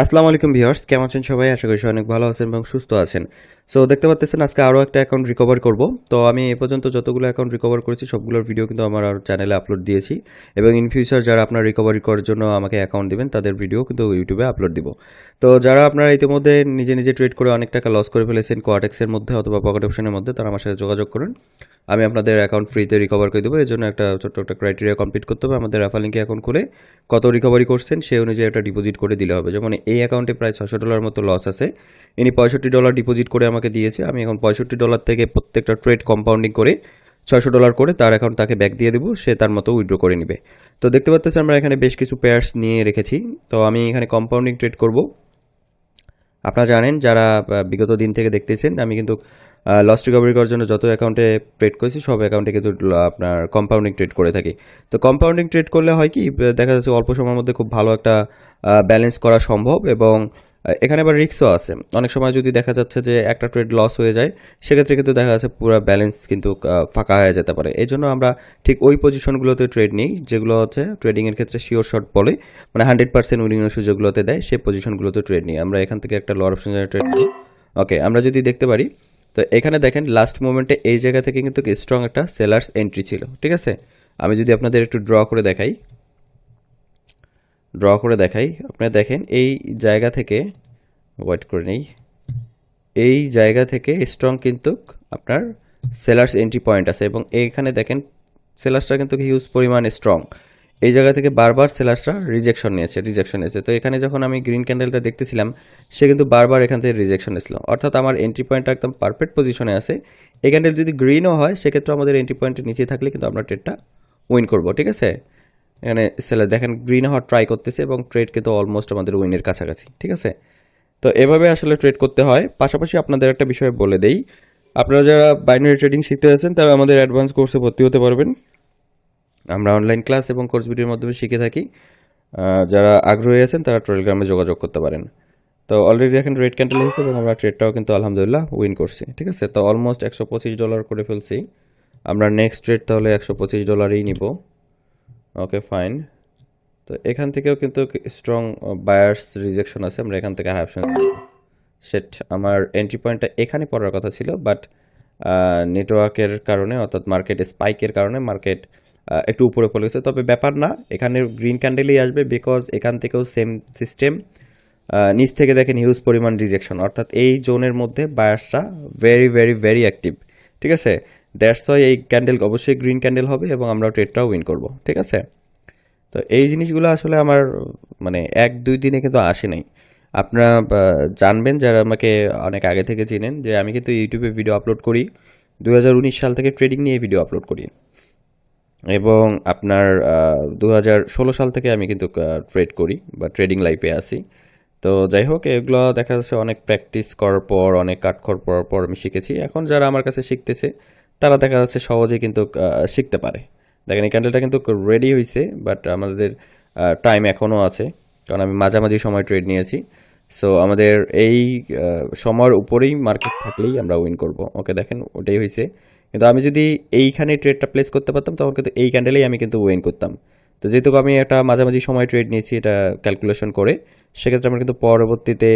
আসসালামু আলাইকুম ভিউয়ার্স, কেমন আছেন সবাই? আশা করি সবাই অনেক ভালো আছেন এবং সুস্থ আছেন। সো দেখতে পাচ্ছেন আজকে আরও একটা অ্যাকাউন্ট রিকভার করব। তো আমি এ পর্যন্ত যতগুলো অ্যাকাউন্ট রিকভার করেছি, সবগুলোর ভিডিও কিন্তু আমার আর চ্যানেলে আপলোড দিয়েছি। এবং ইন ফিউচার যারা আপনার রিকভারি করার জন্য আমাকে অ্যাকাউন্ট দিবেন, তাদের ভিডিও কিন্তু ইউটিউবে আপলোড দিব। তো যারা আপনারা ইতিমধ্যে নিজে নিজে ট্রেড করে অনেক টাকা লস করে ফেলেছেন কোয়াটেক্সের মধ্যে অথবা পকেট অপশনের মধ্যে, তারা আমার সাথে যোগাযোগ করুন। আমি আপনাদের অ্যাকাউন্ট ফ্রিতে রিকভার করে দেবো। এর জন্য একটা ছোট্ট একটা ক্রাইটেরিয়া কমপ্লিট করতে হবে আমাদের রেফার লিঙ্কে অ্যাকাউন্ট খুলে। কত রিকভারি করছেন সেই অনুযায়ী একটা ডিপোজিট করে দিলে হবে। যেমন এই অ্যাকাউন্টে প্রায় ছশো ডলার মতো লস আছে। ইনি পঁয়ষট্টি ডলার ডিপোজিট করে আমাকে দিয়েছে। আমি এখন পঁয়ষট্টি ডলার থেকে প্রত্যেকটা ট্রেড কম্পাউন্ডিং করে ছয়শো ডলার করে তার অ্যাকাউন্ট তাকে ব্যাক দিয়ে দেবো। সে তার মতো উইথড্র করে নেবে। তো দেখতে পাচ্ছেন আমরা এখানে বেশ কিছু পেয়ার্স নিয়ে রেখেছি। তো আমি এখানে কম্পাউন্ডিং ট্রেড করব। আপনারা জানেন যারা বিগত দিন থেকে দেখতেছেন, আমি কিন্তু লস রিকভারি করার জন্য যত অ্যাকাউন্টে ট্রেড করেছি, সব অ্যাকাউন্টে কিন্তু আপনার কম্পাউন্ডিং ট্রেড করে থাকি। তো কম্পাউন্ডিং ট্রেড করলে হয় কি দেখা যাচ্ছে অল্প সময়ের মধ্যে খুব ভালো একটা ব্যালেন্স করা সম্ভব এবং এখানে আবার রিস্কও আছে। অনেক সময় যদি দেখা যাচ্ছে যে একটা ট্রেড লস হয়ে যায়, সেক্ষেত্রে কিন্তু দেখা যাচ্ছে পুরো ব্যালেন্স কিন্তু ফাঁকা হয়ে যেতে পারে। এই জন্য আমরা ঠিক ওই পজিশনগুলোতে ট্রেড নিই, যেগুলো হচ্ছে ট্রেডিংয়ের ক্ষেত্রে শিওর শর্ট বলে মানে হান্ড্রেড পার্সেন্ট উইনিং সুযোগগুলোতে দেয় সেই পজিশনগুলোতে ট্রেড নিই। আমরা এখান থেকে একটা লর অপশন ট্রেড নিই। ওকে আমরা যদি দেখতে পারি তো এখানে দেখেন লাস্ট মোমেন্টে এই জায়গা থেকে কিন্তু স্ট্রং একটা সেলার্স এন্ট্রি ছিল, ঠিক আছে? আমি যদি আপনাদের একটু ড্র করে দেখাই। ড্র করে দেখাই। আপনারা দেখেন, এই জায়গা থেকে ওয়েট করে নেই। এই জায়গা থেকে স্ট্রং কিন্তু আপনার সেলার্স এন্ট্রি পয়েন্ট আছে এবং এইখানে দেখেন সেলার্সটা কিন্তু হিউজ পরিমাণে স্ট্রং এই জায়গা থেকে বারবার সেলার্সরা রিজেকশন নিয়েছে রিজেকশন এসে তো এখানে যখন আমি গ্রিন ক্যান্ডেলটা দেখতেছিলাম, সে কিন্তু বারবার এখান থেকে রিজেকশন এসলো অর্থাৎ আমার এন্ট্রি পয়েন্টটা একদম পারফেক্ট পজিশনে আছে। এই ক্যান্ডেল যদি গ্রিনও হয়, সেক্ষেত্রে আমাদের এন্ট্রি পয়েন্টের নিচে থাকলে কিন্তু আমরা ট্রেডটা উইন করব, ঠিক আছে? এখানে সেলার দেখেন গ্রিন হওয়ার ট্রাই করতেছে এবং ট্রেড কিন্তু অলমোস্ট আমাদের উইনের কাছাকাছি, ঠিক আছে? তো এভাবে আসলে ট্রেড করতে হয়। পাশাপাশি আপনাদের একটা বিষয় বলে দেই। আপনারা যারা বাইনারি ট্রেডিং শিখতে আছেন তারা আমাদের অ্যাডভান্স কোর্সে ভর্তি হতে পারবেন। আমরা অনলাইন ক্লাস এবং কোর্স ভিডিওর মাধ্যমে শিখে থাকি। যারা আগ্রহী আছেন, তারা টেলিগ্রামে যোগাযোগ করতে পারেন। তো অলরেডি দেখেন রেড ক্যান্ডেল হয়েছে এবং আমরা ট্রেডটাও কিন্তু আলহামদুলিল্লাহ উইন করছি, ঠিক আছে? তো অলমোস্ট একশো পঁচিশ ডলার করে ফেলছি। আমরা নেক্সট ট্রেড তাহলে একশো পঁচিশ ডলারই নিব। ওকে ফাইন তো এখান থেকেও কিন্তু স্ট্রং বায়ার্স রিজেকশন আছে। আমরা এখান থেকে হাই সেট আমার এন্ট্রি পয়েন্টটা এখানে পড়ার কথা ছিল বাট নেটওয়ার্কের কারণে অর্থাৎ মার্কেট স্পাইকের কারণে মার্কেট একটু উপরে পড়ে গেছে। তবে ব্যাপার না, এখানে গ্রিন ক্যান্ডেলই আসবে বিকজ এখান থেকেও সেম সিস্টেম নিচ থেকে দেখেন হিউজ পরিমাণ রিজেকশন অর্থাৎ এই জোনের মধ্যে বায়াসটা ভেরি ভেরি ভেরি অ্যাক্টিভ ঠিক আছে? দ্যাটস ওয়াই এই ক্যান্ডেল অবশ্যই গ্রিন ক্যান্ডেল হবে এবং আমরা ট্রেডটাও উইন করব। ঠিক আছে? তো এই জিনিসগুলো আসলে আমার মানে এক, দুই দিনে কিন্তু আসে নাই। আপনারা জানবেন যারা আমাকে অনেক আগে থেকে চেনেন যে আমি কিন্তু ইউটিউবে ভিডিও আপলোড করি। দু হাজার উনিশ সাল থেকে ট্রেডিং নিয়ে ভিডিও আপলোড করি। এবং আপনার দু হাজার ষোলো সাল থেকে আমি কিন্তু ট্রেড করি বা ট্রেডিং লাইফে আসি তো যাই হোক, এগুলো দেখা যাচ্ছে অনেক প্র্যাকটিস করার পর, অনেক কাঠখড় পড়ার পর আমি শিখেছি। এখন যারা আমার কাছে শিখতেছে, তারা দেখা যাচ্ছে সহজেই কিন্তু শিখতে পারে। দেখেন, এই ক্যান্ডেলটা কিন্তু রেডি হয়েছে বাট আমাদের টাইম এখনও আছে, কারণ আমি মাঝামাঝি সময় ট্রেড নিয়েছি। সো আমাদের এই সময়ের উপরেই মার্কেট থাকলেই আমরা উইন করব। ওকে দেখেন, ওটাই হয়েছে কিন্তু আমি যদি এইখানে ট্রেডটা প্লেস করতে পারতাম, তখন কিন্তু এই ক্যান্ডেলেই আমি কিন্তু উইন করতাম। তো যেহেতু আমি একটা মাঝামাঝি সময় ট্রেড নিয়েছি, এটা ক্যালকুলেশন করে, সেক্ষেত্রে আমরা কিন্তু পরবর্তীতে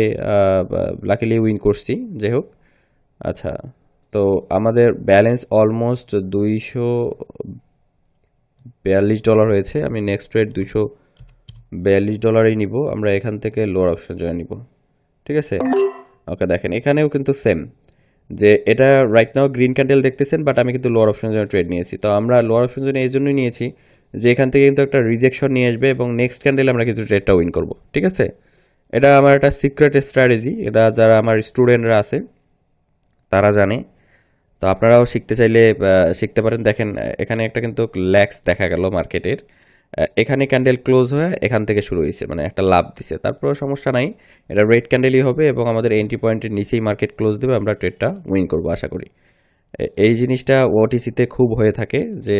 লাকিলি উইন করছি। যাই হোক আচ্ছা তো আমাদের ব্যালেন্স অলমোস্ট দুইশো বিয়াল্লিশ ডলার হয়েছে। আমি নেক্সট ট্রেড দুইশো বিয়াল্লিশ ডলারই নিব। আমরা এখান থেকে লোয়ার অপশন জয় নিব। ঠিক আছে? ওকে, দেখেন, এখানেও কিন্তু সেম যে এটা রাইট নাও গ্রিন ক্যান্ডেল দেখতেছেন বাট আমি কিন্তু লোয়ার অপশন জন্য ট্রেড নিয়েছি। তো আমরা লোয়ার অপশন জন্য এই জন্যই নিয়েছি যে এখান থেকে কিন্তু একটা রিজেকশন নিয়ে আসবে এবং নেক্সট ক্যান্ডেল আমরা কিন্তু ট্রেডটা উইন করব, ঠিক আছে? এটা আমার একটা সিক্রেট স্ট্র্যাটেজি এটা যারা আমার স্টুডেন্টরা আছে, তারা জানে। তো আপনারাও শিখতে চাইলে শিখতে পারেন। দেখেন, এখানে একটা কিন্তু ল্যাক্স দেখা গেল মার্কেটের এখানে ক্যান্ডেল ক্লোজ হয়ে এখান থেকে শুরু হয়েছে মানে একটা লাভ দিছে। তারপরেও সমস্যা নাই, এটা রেড ক্যান্ডেলই হবে এবং আমাদের এন্ট্রি পয়েন্টের নিচেই মার্কেট ক্লোজ দেবে, আমরা ট্রেডটা উইন করব আশা করি। এই জিনিসটা ওটিসিতে খুব হয়ে থাকে যে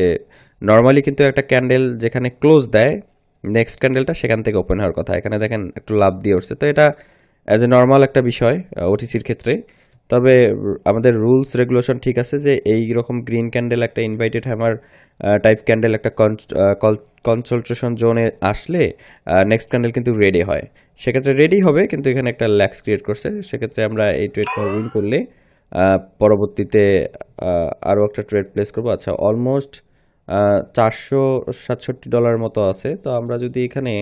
নর্মালি কিন্তু একটা ক্যান্ডেল যেখানে ক্লোজ দেয় নেক্সট ক্যান্ডেলটা সেখান থেকে ওপেন হওয়ার কথা। এখানে দেখেন একটু লাভ দিয়ে উঠছে। তো এটা অ্যাজ এ নর্মাল একটা বিষয় ওটিসির ক্ষেত্রে। তবে আমাদের রুলস রেগুলেশন ঠিক আছে যে এই রকম গ্রিন ক্যান্ডেল একটা ইনভাইটেড হ্যামার টাইপ ক্যান্ডেল একটা কনসালটেশন জোনে আসলে নেক্সট ক্যান্ডেল কিন্তু রেডি হয়। সেক্ষেত্রে রেডি হবে, কিন্তু এখানে একটা ল্যাক্স ক্রিয়েট করছে। সেক্ষেত্রে আমরা এই ট্রেডটা উইন করলে পরবর্তীতে আরও একটা ট্রেড প্লেস করব। আচ্ছা অলমোস্ট চারশো সাতষট্টি ডলার মতো আছে। তো আমরা যদি এখানে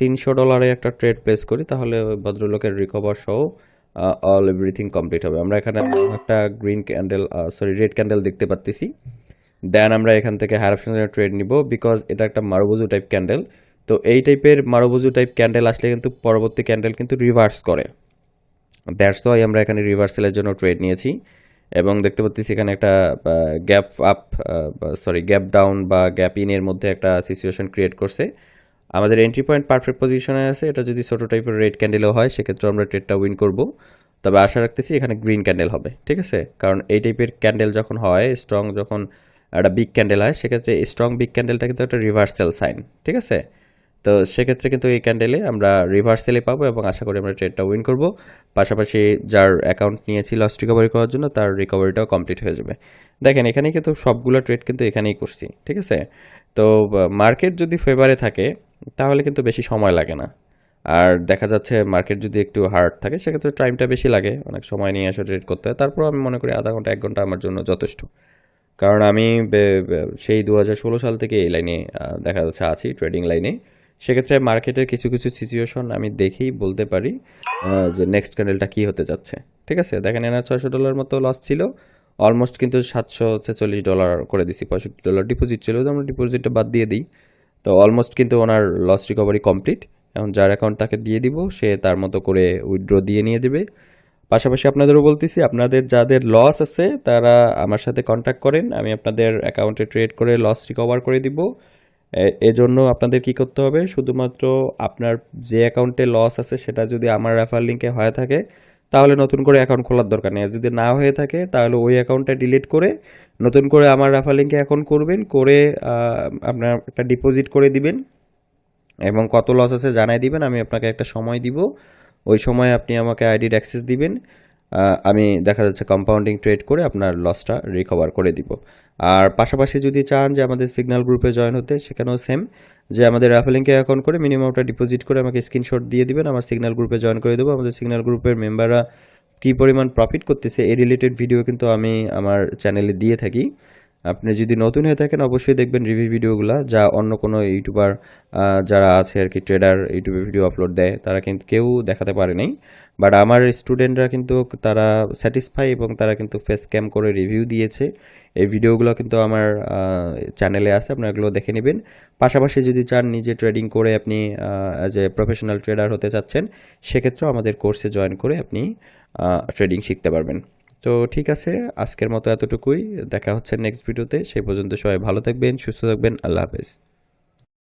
তিনশো ডলারে একটা ট্রেড প্লেস করি, তাহলে ভদ্রলোকের রিকভার সহ অল এভরিথিং কমপ্লিট হবে। আমরা এখানে একটা green candle sorry red candle দেখতে পাচ্ছি দেন আমরা এখান থেকে হায়ার অপশনের ট্রেড নিব বিকজ এটা একটা মারুবুজু টাইপ ক্যান্ডেল তো এই টাইপের মারুবুজু টাইপ ক্যান্ডেল আসলে কিন্তু পরবর্তী ক্যান্ডেল কিন্তু রিভার্স করে। দ্যাটস ওয়াই আমরা এখানে রিভার্সালের জন্য ট্রেড নিয়েছি। এবং দেখতে পাচ্ছি এখানে একটা gap up sorry gap down বা গ্যাপ ইনের মধ্যে একটা সিচুয়েশন ক্রিয়েট করছে। আমাদের এন্ট্রি পয়েন্ট পারফেক্ট পজিশনে আছে। এটা যদি ছোটো টাইপের রেড ক্যান্ডেলও হয়, সেক্ষেত্রে আমরা ট্রেডটা উইন করব। তবে আশা রাখতেছি এখানে গ্রিন ক্যান্ডেল হবে, ঠিক আছে? কারণ এই টাইপের ক্যান্ডেল যখন হয় স্ট্রং যখন একটা বিগ ক্যান্ডেল হয়, সেক্ষেত্রে স্ট্রং বিগ ক্যান্ডেলটা কিন্তু একটা রিভার্সেল সাইন ঠিক আছে? তো সেক্ষেত্রে কিন্তু এই ক্যান্ডেলে আমরা রিভার্সেলে পাবো এবং আশা করি আমরা ট্রেডটা উইন করব। পাশাপাশি যার অ্যাকাউন্ট নিয়েছি লস রিকভারি করার জন্য, তার রিকভারিটাও কমপ্লিট হয়ে যাবে। দেখেন এখানে কিন্তু সবগুলো ট্রেড কিন্তু এখানেই করছি, ঠিক আছে? তো মার্কেট যদি ফেভারে থাকে তাহলে কিন্তু বেশি সময় লাগে না। আর দেখা যাচ্ছে মার্কেট যদি একটু হার্ড থাকে, সেক্ষেত্রে টাইমটা বেশি লাগে। অনেক সময় নিয়ে এসে ট্রেড করতে হয়। তারপর আমি মনে করি আধা ঘণ্টা, এক ঘণ্টা আমার জন্য যথেষ্ট। কারণ আমি সেই দু হাজার ষোলো সাল থেকে এই লাইনে দেখা যাচ্ছে আছি ট্রেডিং লাইনে সেক্ষেত্রে মার্কেটের কিছু কিছু সিচুয়েশন আমি দেখেই বলতে পারি যে নেক্সট ক্যান্ডেলটা কী হতে যাচ্ছে। ঠিক আছে? দেখেন এনার ছয়শো ডলার মতো লস ছিল। অলমোস্ট কিন্তু সাতশো ছেচল্লিশ ডলার করে দিছি, পঁয়ষট্টি ডলার ডিপোজিট ছিল। আমরা ডিপোজিটটা বাদ দিয়ে দিই। তো অলমোস্ট কিন্তু ওনার লস রিকভারি কমপ্লিট এখন যার অ্যাকাউন্ট তাকে দিয়ে দিব, সে তার মতো করে উইথড্র দিয়ে নিয়ে দেবে। পাশাপাশি আপনাদেরও বলতেছি, আপনাদের যাদের লস আছে, তারা আমার সাথে কন্ট্যাক্ট করেন, আমি আপনাদের অ্যাকাউন্টে ট্রেড করে লস রিকভার করে দিব। এজন্য আপনাদের কি করতে হবে? শুধুমাত্র আপনার যে অ্যাকাউন্টে লস আছে, সেটা যদি আমার রেফার লিঙ্কে হয়ে থাকে তাহলে নতুন করে অ্যাকাউন্ট খোলার দরকার নেই। যদি না হয়ে থাকে, তাহলে ওই অ্যাকাউন্টটা ডিলিট করে নতুন করে আমার রেফার লিঙ্কে অ্যাকাউন্ট করবেন, করে আপনার একটা ডিপোজিট করে দিবেন এবং কত লস আছে জানাই দিবেন। আমি আপনাকে একটা সময় দিব। ওই সময় আপনি আমাকে আইডির অ্যাক্সেস দিবেন। আমি দেখা যাচ্ছে কম্পাউন্ডিং ট্রেড করে আপনার লসটা রিকভার করে দিব। আর পাশাপাশি যদি চান যে আমাদের সিগন্যাল গ্রুপে জয়েন হতে, সেখানেও সেম যে আমাদের রাফেলিংকে অ্যাকাউন্ট করে মিনিমামটা ডিপোজিট করে আমাকে স্ক্রিনশট দিয়ে দিবেন, আমার সিগন্যাল গ্রুপে জয়েন করে দেবো। আমাদের সিগন্যাল গ্রুপের মেম্বাররা কী পরিমাণ প্রফিট করতেছে এ রিলেটেড ভিডিও কিন্তু আমি আমার চ্যানেলে দিয়ে থাকি। আপনি যদি নতুন হয়ে থাকেন, অবশ্যই দেখবেন রিভিউ ভিডিওগুলো, যা অন্য কোনো ইউটিউবার যারা আছে আর কি ট্রেডার ইউটিউবে ভিডিও আপলোড দেয়, তারা কিন্তু কেউ দেখাতে পারে নাই। বাট আমার স্টুডেন্টরা কিন্তু তারা স্যাটিসফাই এবং তারা কিন্তু ফেস ক্যাম করে রিভিউ দিয়েছে। এই ভিডিওগুলো কিন্তু আমার চ্যানেলে আছে, আপনারা এগুলো দেখে নেবেন। পাশাপাশি যদি চান নিজে ট্রেডিং করে আপনি অ্যাজ এ প্রফেশনাল ট্রেডার হতে চাচ্ছেন, সেক্ষেত্রেও আমাদের কোর্সে জয়েন করে আপনি ট্রেডিং শিখতে পারবেন। তো ঠিক আছে, আজকের মতো এতটুকুই। দেখা হচ্ছে নেক্সট ভিডিওতে সেই পর্যন্ত সবাই ভালো থাকবেন, সুস্থ থাকবেন। আল্লাহ হাফেজ।